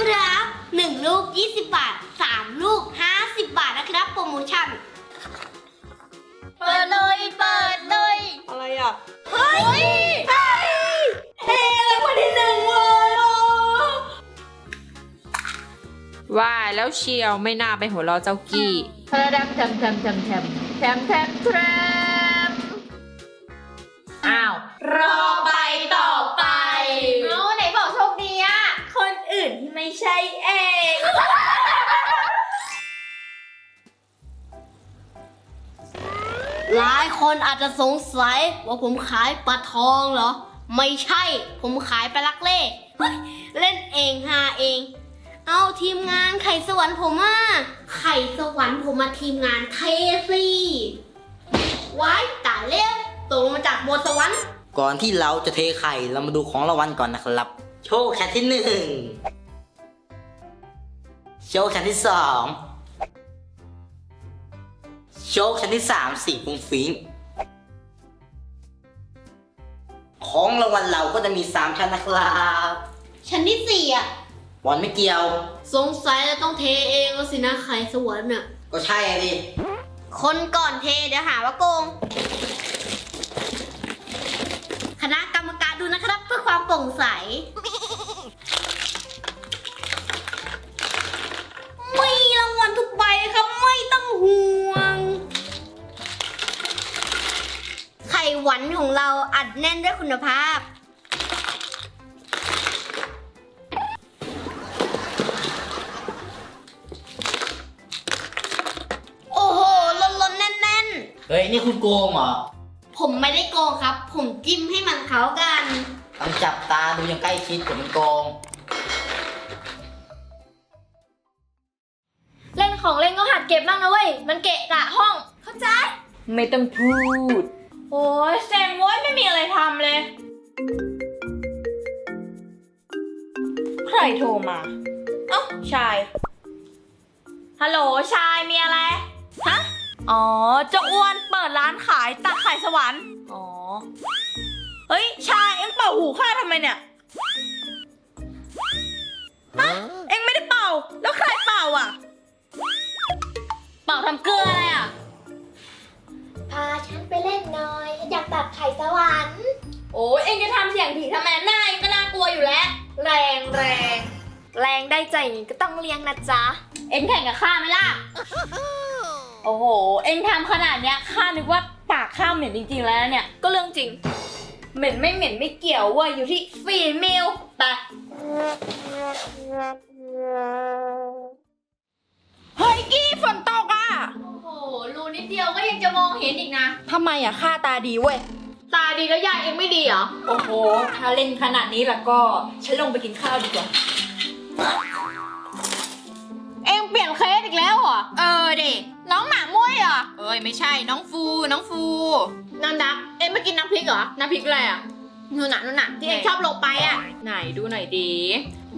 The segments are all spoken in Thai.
ครับ 1 ลูก 20 บาท 3 ลูก 50 บาทนะครับโปรโมชั่น เปิดเลยเปิดเลยอะไรอะ เฮ้ย เฮ้ยเฮ้ยาวัลที่หนึ่งเว้ยว่าแล้วเชียวไม่น่าไปหัวเราเจ้ากี้ ทะดังแทมแทมแทมแทมแทมแทมแทมอ้าวรอไปต่อ ไม่ใช่เองหลายคนอาจจะสงสัยว่าผมขายปลาทองเหรอ ไม่ใช่ ผมขายปลาลักเล่เฮ้ยเล่นเองหาเอง เอาทีมงานไข่สวรรค์ผมอะไข่สวรรค์ผมมาทีมงานเทสิว้ายตายแล้วตกมาจากบนสวรรค์ ก่อนที่เราจะเทไข่เรามาดูของรางวัลก่อนนะครับ โชว์แคนที่หนึ่ง โชว์แคนที่สองโชว์แคนที่สามสีฟุ้งฟิ้งของรางวัลเราก็จะมีสามชั้นนะครับชั้นที่สี่อะบอลไม่เกี่ยว สงสัยจะต้องเทเองแล้วสินะไข่สวรรค์น่ะ ก็ใช่อะดิคนก่อนเทเดี๋ยวหาว่าโกง คณะกรรมการดูนะครับ เพื่อความโปร่งใส ทุกใบครับไม่ต้องห่วง ไข่หวันของเราอัดแน่นด้วยคุณภาพ โอ้โหล้นๆแน่นเฮ้ย นี่คุณโกงเหรอ ๆ ผมไม่ได้โกงครับ ผมจิ้มให้มันเขากัน ต้องจับตาดูอย่างใกล้ชิดกับมันโกง เล่นก็หัดเก็บบ้างนะเว้ย มันเกะกะห้อง เข้าใจ ไม่ต้องพูด โอ้ยเซ็งเว้ยไม่มีอะไรทำเลย ใครโทรมา เอ้า ชาย ฮัลโหล ชาย มีอะไร ฮะ อ๋อเจ้าอ้วนเปิดร้านขายตักไข่สวรรค์ อ๋อ เฮ้ย ชาย เอ็งเป่าหูข้าทำไมเนี่ยฮะเอ็งไม่ได้เป่า แล้วใครเป่าอะเป่าทำเกลืออะไรอะ พาฉันไปเล่นหน่อยฉันอยากตัดไข่สวรรค์โอ้ยเอ็งจะทำเสียงผีทำไมหน้าเอ็งก็น่ากลัวอยู่แล้ว แรงแรง แรงได้ใจอย่างนี้ก็ต้องเลี้ยงนะจ๊ะ เอ็งแข่งกับข้าไหมล่ะ โอ้โห เอ็งทำขนาดเนี้ยข้านึกว่าปากข้าเหม็นจริงๆแล้วเนี่ย ก็เรื่องจริง เหม็นไม่เหม็นไม่เกี่ยวเว้ยอยู่ที่ฝีมิวไป เฮ้ยกี้ฝนตกอะโอ้โหรูนิดเดียวก็ยังจะมองเห็นอีกนะ ทำไมอะข้าตาดีเว้ย ตาดีแล้วยายเองไม่ดีเหรอ โอ้โห ถ้าเล่นขนาดนี้แล้วก็ฉันลงไปกินข้าวดีกว่า เองเปลี่ยนเคสอีกแล้วเหรอ เออเด็กน้องหมามุ้ยเหรอ เอ้ยไม่ใช่น้องฟูน้องฟู นันดัก เอ็งไม่กินน้ำพริกเหรอ น้ำพริกอะไรอะนู่นน่ะนู่นน่ะที่เอ็งชอบลงไปอะ ไหนดูหน่อยดี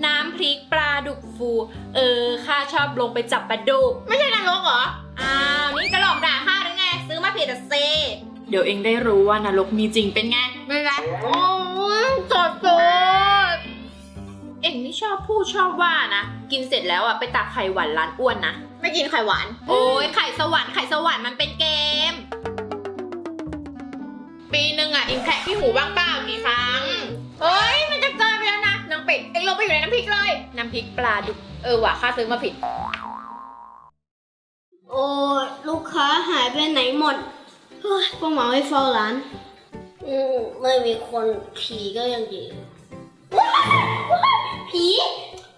น้ำพริกปลาดุกฟู เออข้าชอบลงไปจับปลาดุก ไม่ใช่นรกเหรอ อ้าว นี่จะหลอกด่าข้าหรือไง ซื้อมาผิดอะเซ เดี๋ยวเองได้รู้ว่านรกมีจริงเป็นไง ไม่ไรโอ้ยสดสดเองนี่ชอบพูดชอบว่านะ กินเสร็จแล้วอะไปตักไข่หวานร้านอ้วนนะ ไม่กินไข่หวาน โอ้ยไข่สวรรค์ไข่สวรรค์มันเป็นเกม ปีหนึ่งอะเองแคะที่หูบ้างเปล่ากี่ครั้งเฮ้ย เป็ดเอ็งลงไปอยู่ในน้ำพริกเลย น้ำพริกปลาดุก เออว่ะข้าซื้อมาผิด โอ้ลูกค้าหายไปไหนหมดเฮ้ยพวกหมาให้เฝ้าร้าน อืมไม่มีคนผีก็ยังดีผี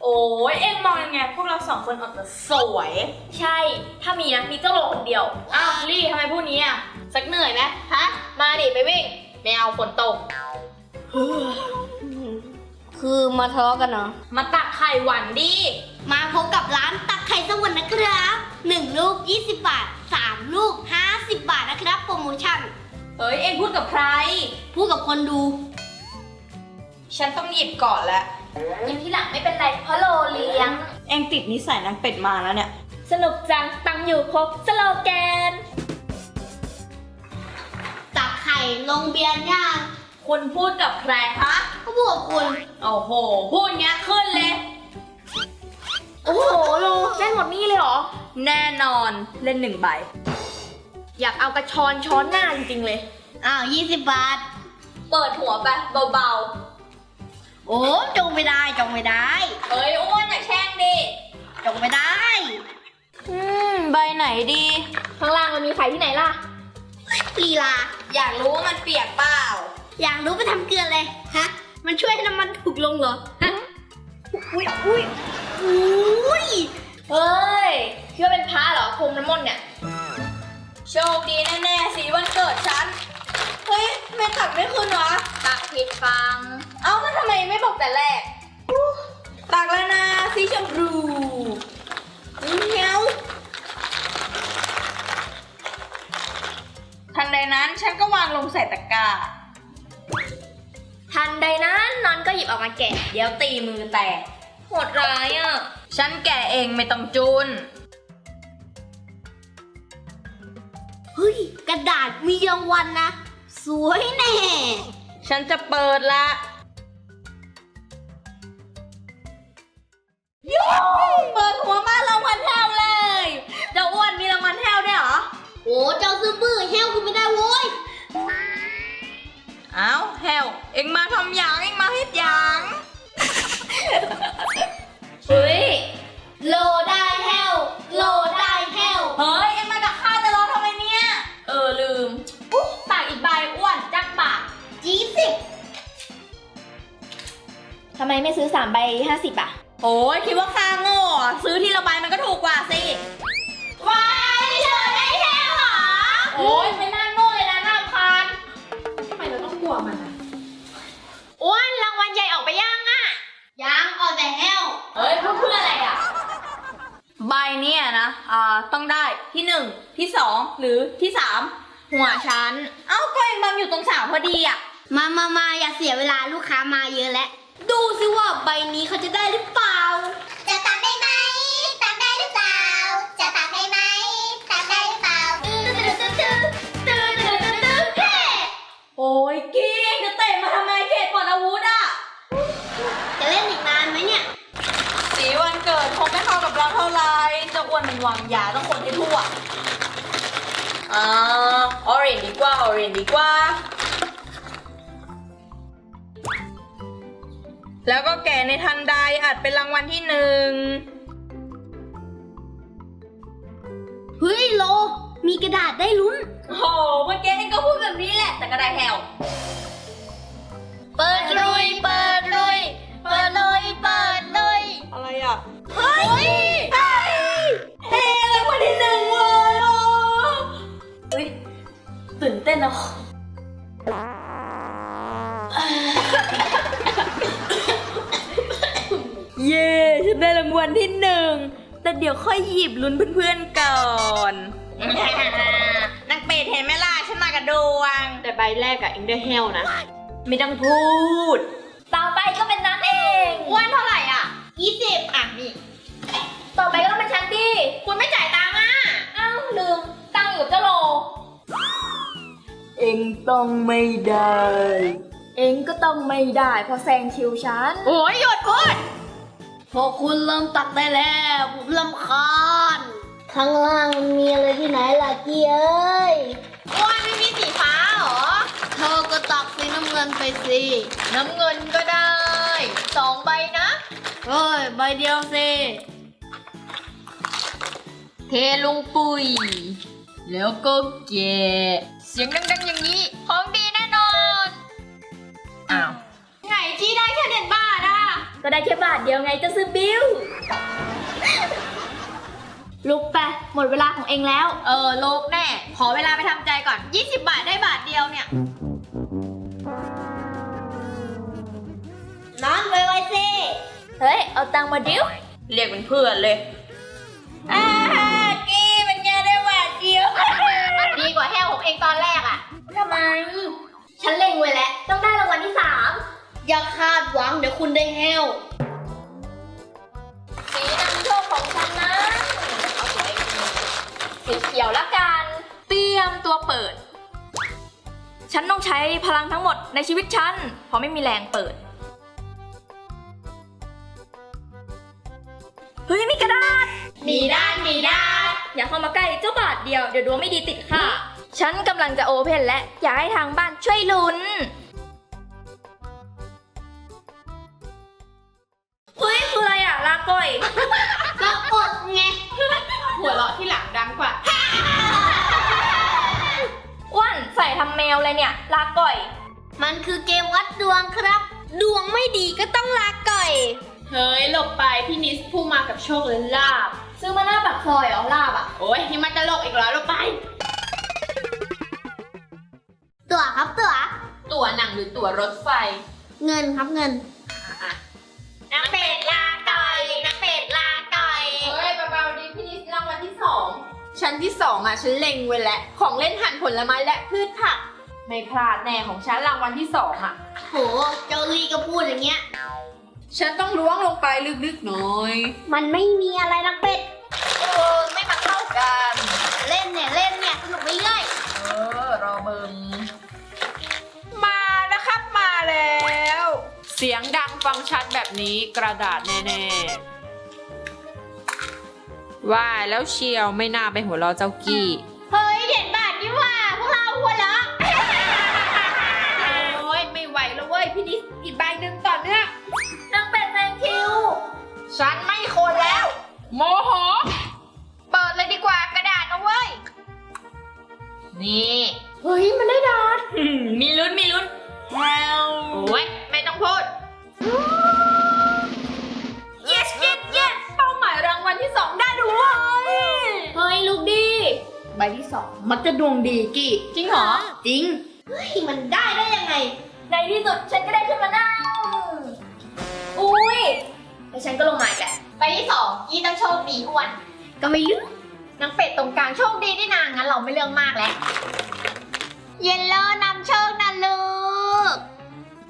โอ้ยเอ็งมองยังไงพวกเราสองคนออกจะสวย ใช่ ถ้ามีนะมีเจ้าโลคนเดียว อ้าวลี่ทำไมพูดนี้อะ สักเหนื่อยไหมฮะ มาดิไปวิ่งไม่เอาฝนตก คือมาทะเลาะกันเนาะมาตักไข่หวานดิ มาพบกับร้านตักไข่สวรรค์นะครับ1ลูก 20 บาท3ลูก 50 บาทนะครับ โปรโมชั่นเฮ้ยเอ็งพูดกับใคร พูดกับคนดู ฉันต้องหยิบก่อนแล้วยังที่หลังไม่เป็นไรเพราะโลเลี้ยง เอ็งติดนิสัยนางเป็ดมาแล้วเนี่ย สนุกจังตังอยู่ครบสโลแกน ตักไข่ลงเบียร์ย่างคุณพูดกับใครฮะ ก็พูดกับคุณ โอ้โห พูดเงี้ยขึ้นเลย โอ้โหโลเล่นหมดนี่เลยเหรอ แน่นอนเล่นหนึ่งใบ อยากเอากระชอนช้อนหน้าจริงๆเลย อ้าวยี่สิบบาท เปิดหัวไปเบาโอ้จงไม่ได้จงไม่ได้ๆเฮ้ยอ้วนอย่าแช่งดิ จงไม่ได้ อืม ใบไหนดี ข้างล่างมันมีไข่ที่ไหนล่ะ ลีลา อยากรู้ว่ามันเปียกเปล่า อยากรู้ไปทำเกลือเลย ฮะ มันช่วยให้น้ำมันถูกลงเหรอฮะอุ้ยอุ้ยอุ้ยเฮ้ยคิดว่าเป็นพระเหรอพรมน้ำมนต์เนี่ย โชคดีแน่ๆสีวันเกิดฉัน เฮ้ยทำไม่ตักไม่ขึ้นวะ ตักผิดฟัง เอ้าแล้วทำไมไม่บอกแต่แรกอู้ตักแล้วนะสีชมพูเงี้ยวทันใดนั้นฉันก็วางลงใส่ตะกร้า หยิบออกมาแกะ เดี๋ยวตีมือแตกโหดร้ายอะ ฉันแกะเองไม่ต้องจุน เฮ้ย กระดาษมีรางวัลนะ สวยแน่ ฉันจะเปิดละ เปิดหัวมารางวัลแถวเลย เจ้าอ้วนมีรางวัลแถวด้วยเหรอ โอ้เจ้าซื้อบื้อแห้วกูไม่ได้โว้ยเอ้าแฮวเอ็งมาทำอย่างเอ็งมาฮิตอย่างเฮ้ยโลได้แห้วโลได้แห้วเฮ้ยเอ็งมากับข้าจะรอทำไมเนี่ยเออลืมอุ๊ยปากอีกใบอ้วนจักปากยี่สิบทำไมไม่ซื้อ3ใบ50อะโอ้ยคิดว่าค่าโง่อะซื้อทีละใบมันก็ถูกกว่าสิ ไปเนี่ยนะอ่าต้องได้ที่หนึ่งที่สองหรือที่สามหัวชั้นเอ้าก็เองมัมอยู่ตรงสามพอดีอะ มามามาอย่าเสียเวลาลูกค้ามาเยอะแล้ว ดูซิว่าใบนี้เขาจะได้หรือเปล่า จะตามได้ไหมตามได้หรือเปล่า จะตามได้ไหมตามได้หรือเปล่าตึ๊ดตึ๊ดตึ๊ดตึ๊ดตึ๊ดตึ๊ดตึ๊ดเฮ้โอ้ยกิ๊ เจ้าอ้วนมันวางยาต้องคนให้ทั่วอ่าออเรนดีกว่าออเรนดีกว่า แล้วก็แก่ในทันใดอาจเป็นรางวัลที่หนึ่งเฮ้ยโล มีกระดาษได้ลุ้นโหเมื่อกี้เองก็พูดแบบนี้แหละ แต่ก็ได้แถวเปิดลุย เปิดลุย เปิดลุย เปิดลุย อะไรอะ เฮ้ย เฮ้ยเฮ้รางวัลที่หนึ่งเลยอะเฮ้ยตื่นเต้นอะเย้ฉันได้รางวัลที่หนึ่ง แต่เดี๋ยวค่อยหยิบลุ้นเพื่อนๆก่อนนักเปดเห็นไหมล่ะฉันมากับดวง แต่ใบแรกอะเองได้แฮวนะ ไม่ต้องพูด ดิ คุณไม่จ่ายตังค์อะ อ้าวลืม ตังค์อยู่กับเจ้าโล เองต้องไม่ได้ เองก็ต้องไม่ได้เพราะแซงคิวฉัน โอ้ยหยุดพูด พอคุณเริ่มตักได้แล้วผมลำคาญข้างล่างมันมีอะไรที่ไหนล่ะเกียเอ้ย อ้วนไม่มีสีฟ้าเหรอ เธอก็ตักสีน้ำเงินไปสิน้ำเงินก็ได้ สองใบนะ เฮ้ย ใบเดียวสิ เทลงปุ๋ย แล้วก็แกะเสียงดังๆอย่างนี้ของดีแน่นอน อ้าว ไหนที่ได้แค่เด็ดบาทอะ ก็ได้แค่บาทเดียวไงจะซื้อบิลลุกไปหมดเวลาของเองแล้ว เออโลกแน่ ขอเวลาไปทำใจก่อน 20 บาทได้บาทเดียวเนี่ยนอนไวๆสิ เฮ้ย เอาตังค์มาดิว เรียกเป็นเพื่อนเลย เองตอนแรกอะทำไม ฉันเล็งไว้แล้ว ต้องได้รางวัลที่สามอย่าคาดหวังเดี๋ยวคุณได้แห้วสีนำโชคของฉันนะเอาสีสีเขียวละกัน เตรียมตัวเปิด ฉันต้องใช้พลังทั้งหมดในชีวิตฉัน เพราะไม่มีแรงเปิด เฮ้ยมีกระดาษ มีด้านมีด้าน อย่าเข้ามาใกล้เจ้าบาทเดียว เดี๋ยวดวงไม่ดีติดค่ะ ฉันกำลังจะโอเพนและอยากให้ทางบ้านช่วยลุ้นเฮ้ยคืออะไรอะลาก่อยก็อดไง หัวเราะที่หลังดังกว่า อ้วนใส่ทำแมวเลยเนี่ยลาก่อย มันคือเกมวัดดวงครับ ดวงไม่ดีก็ต้องลาก่อย เฮ้ยหลบไปพี่นิสผู้มากับโชคและลาบ ซื้อมาหน้าปากซอยเหรอลาบอะ โอ้ยนี่มันตลกอีกแล้วหลบไปตั๋ว ครับ ตั๋วตั๋วหนังหรือตั๋วรถไฟเงินครับเงินนักเป็ดลาก่อยนักเป็ดลาก่อยเฮ้ยเบาๆดีพี่นิสรางวัลที่สองชั้นที่สองอะฉันเล็งไว้แล้วของเล่นหั่นผลไม้และพืชผัก ไม่พลาดแน่ของฉันรางวัลที่สองอะ โห เจ้าลีก็พูดอย่างเงี้ย ฉันต้องล้วงลงไปลึกๆหน่อย มันไม่มีอะไรนักเป็ด เออไม่มาเข้ากัน เล่นเนี่ยเล่นเนี่ยสนุกไปเรื่อย เออรอเบิง เสียงดังฟังชัดแบบนี้กระดาษแน่ๆว่าแล้วเชียวไม่น่าไปหัวเราะเจ้ากี้ เฮ้ยเห็นบา มักจะดวงดีกี่จริงเหรอ จริง เฮ้ยมันได้ได้ยังไง ในที่สุดฉันก็ได้ขึ้นมานั่งอุ้ยแล้วฉันก็ลงมาอีกแหละใบที่สองยี่ต้องโชคดีอ้วนก็ไม่รู้นางเป็ดตรงกลางโชคดีนี่นางั้นเราไม่เรื่องมากแล้ว เยลโล่นำโชคนะลูก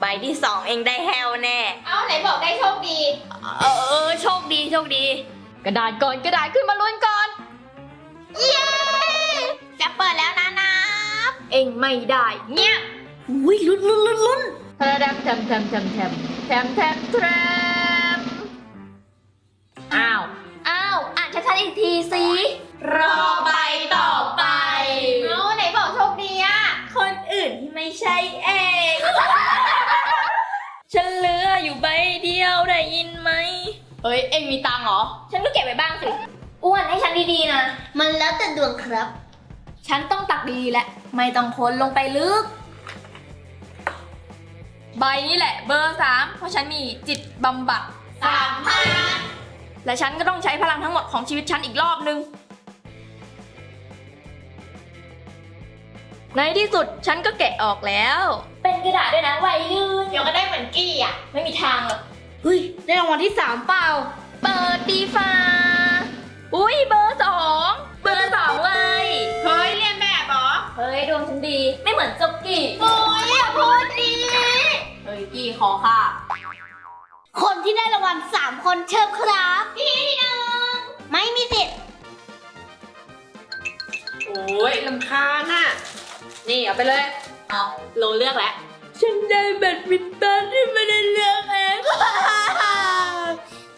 ใบที่สองเองได้แฮวแน่ เอ้าไหนบอกได้โชคดี เออเออโชคดีโชคดี กระดาษก่อนกระดาษขึ้นมาลุ้นก่อน เย้ จะเปิดแล้วนะนะเองไม่ได้เงียอุ้ยลุ้นลุ้นลุ้นลุ้นทะดังแทมแทมแทมแทมแทมแทมแทมอ้าว อ้าวอ่านชัดๆอีกทีสิรอไปต่อไปเอ้าไหนบอกโชคดีอะคนอื่นที่ไม่ใช่เองฉันเหลืออยู่ใบเดียวได้ยินไหมเอ้ยเอ็งมีตังเหรอ ฉันก็เก็บไว้บ้างสิ อ้วนให้ฉันดีๆนะ มันแล้วแต่ดวงครับ ฉันต้องตักดีๆแหละไม่ต้องค้นลงไปลึก ใบนี้แหละเบอร์สามเพราะฉันมีจิตบำบัดสามพันและฉันก็ต้องใช้พลังทั้งหมดของชีวิตฉันอีกรอบนึง ในที่สุดฉันก็แกะออกแล้ว เป็นกระดาษด้วยนะไวลื่นเดี๋ยวก็ได้เหมือนกี้อะ ไม่มีทางหรอกเฮ้ยได้รางวัลที่สามเปล่า เปิดดีฟ้า อุ้ยเบอร์สอง เบอร์สองเลย เหรอเฮ้ยดวงฉันดี ไม่เหมือนจกกี้โอ้ยอย่าพูดดีเฮ้ยกี้ขอค่ะ คนที่ได้รางวัลสามคนเชิญครับพี่ที่หนึ่งไม่มีสิทธิ์โอ้ยลำคาญน่ะ นี่เอาไปเลย เอาโลเลือกแล้ว ฉันได้แบดมินตันที่ไม่ได้เลือกเอง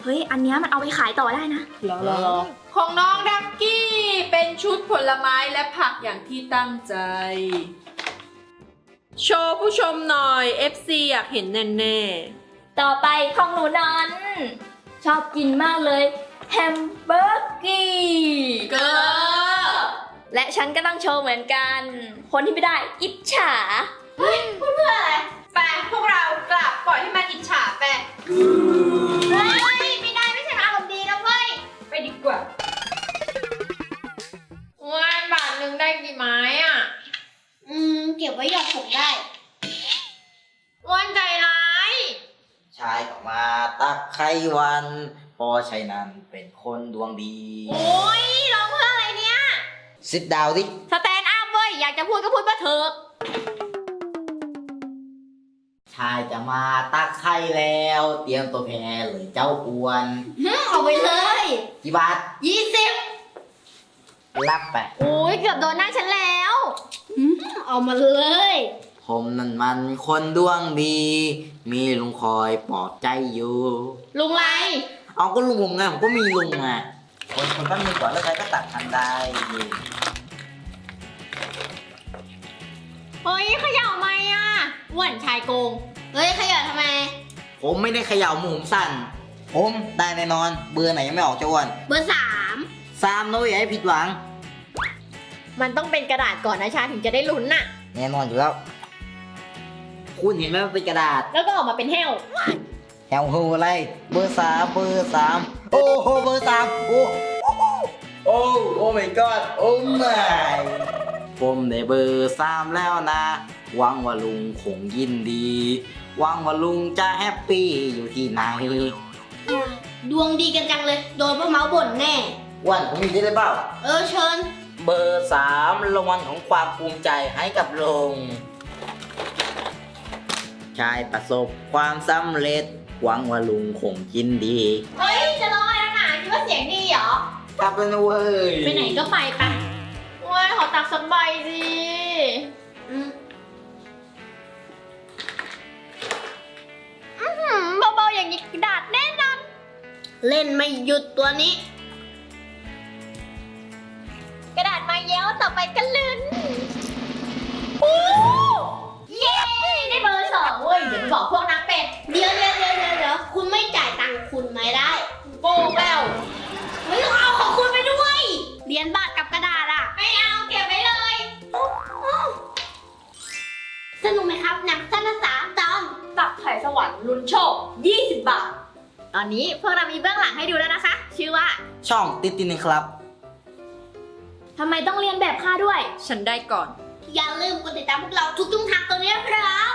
เฮ้ย อันเนี้ยมันเอาไปขายต่อได้นะ รอรอของน้องดักกี้ เป็นชุดผลไม้และผักอย่างที่ตั้งใจ โชว์ผู้ชมหน่อย FC อยากเห็นแน่ต่อไปของหนูนั้นชอบกินมากเลยแฮมเบอร์กี้ๆเกอและฉันก็ต้องโชว์เหมือนกัน คนที่ไม่ได้อิจฉา ไปพวกเรากลับปล่อยให้มันอิจฉาไป เฮ้ย ได้กี่ไม้อะ อืม เก็บไว้หยอดผมได้ อ้วนใจร้าย ชายออกมาตักไขวันเพอชัยนั้นเป็นคนดวงดี โอ้ยร้องเพื่ออะไรเนี่ย สิดดาวดิสแตนด์อัพเว้ย อยากจะพูดก็พูดมาเถอะชายจะมาตักไข่แล้ว เตรียมตัวแพ้เลยเจ้าอ้วนเอาไปเลย กี่บาท ยี่สิบ รับไปโอ้ยเกือบโดนหน้าฉันแล้วเอามาเลย ผมนั่นมันคนดวงดี มีลุงคอยปลอบใจอยู่ ลุงไรเเอาก็ลุงผมไงผมก็มีลุงอะ คนคนก็มีก่อนแล้วใครก็ตักทันได้ เฮ้ยเขย่าไหมอะอ้วนชายโกง เฮ้ยขยันทำไม ผมไม่ได้เขย่าหมูผมสั่น ผมได้แน่นอน เบอร์ไหนยังไม่ออกเจ้าอ้วน เบอร์สาม สามนะเว้ยอย่าให้ผิดหวัง มันต้องเป็นกระดาษก่อนนะชาถึงจะได้ลุ้นน่ะ แน่นอนอยู่แล้ว คุณเห็นไหมมันเป็นกระดาษแล้วก็ออกมาเป็นแห้ว แถวหูอะไร เบอร์สามเบอร์สามโอ้โหเบอร์สามโอ้โอ้โอ้ my god โอ้ my ผมได้เบอร์สามแล้วนะหวังว่าลุงคงยินดีหวังว่าลุงจะแฮปปี้อยู่ที่ไหน ดวงดีกันจังเลย โดนพ่อเมาส์บ่นแน่ วันผมมีได้หรือเปล่า เออเชิญเบอร์สามรางวัลของความภูมิใจให้กับลุงชายประสบความสำเร็จ หวังว่าลุงคงยินดี เฮ้ย จะร้องอะไรนักหนาคิดว่าเสียงดีเหรอ กลับไปนะเว้ยไปไหนก็ไปไปโอ้ยขอตักสักใบสิอืมหืมเบาๆอย่างนี้กระดาษแน่นอน เล่นไม่หยุดตัวนี้ ยญบาทกับกระดาษอะไม่เอาเก็บไว้เลย สนุกไหมครับหนังสั้นภาษาตอน ตักไข่สวรรค์ลุ้นโชค 20 บาท ตอนนี้พวกเรามีเบื้องหลังให้ดูแล้วนะคะ ชื่อว่าช่องติดติดนะครับ ทำไมต้องเรียนแบบข้าด้วย ฉันได้ก่อน อย่าลืมกดติดตามพวกเราทุกช่องทางตรงนี้นะครับ